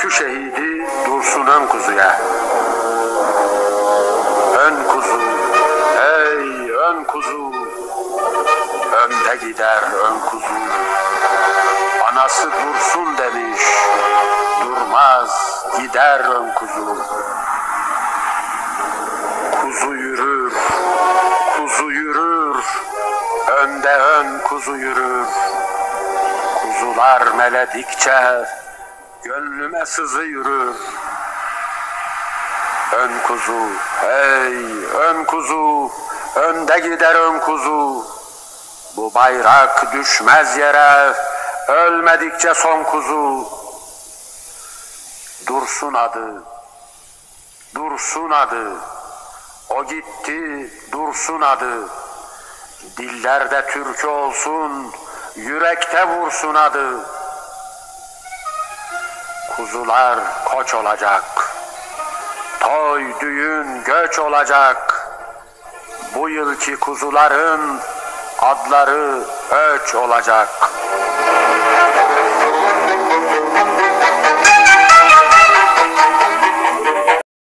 Türkü şehidi Dursun ön kuzuya. Ön kuzu, ey ön kuzu, önde gider ön kuzu. Anası dursun demiş, durmaz gider ön kuzu. Kuzu yürür, kuzu yürür, önde ön kuzu yürür. Kuzular meledikçe gönlüme sızı yürür. Ön kuzu, hey ön kuzu, önde gider ön kuzu. Bu bayrak düşmez yere, ölmedikçe son kuzu. Dursun adı, dursun adı. O gitti, dursun adı. Dillerde türkü olsun, yürekte vursun adı. Kuzular koç olacak. Toy, düğün, göç olacak. Bu yılki kuzuların adları öç olacak.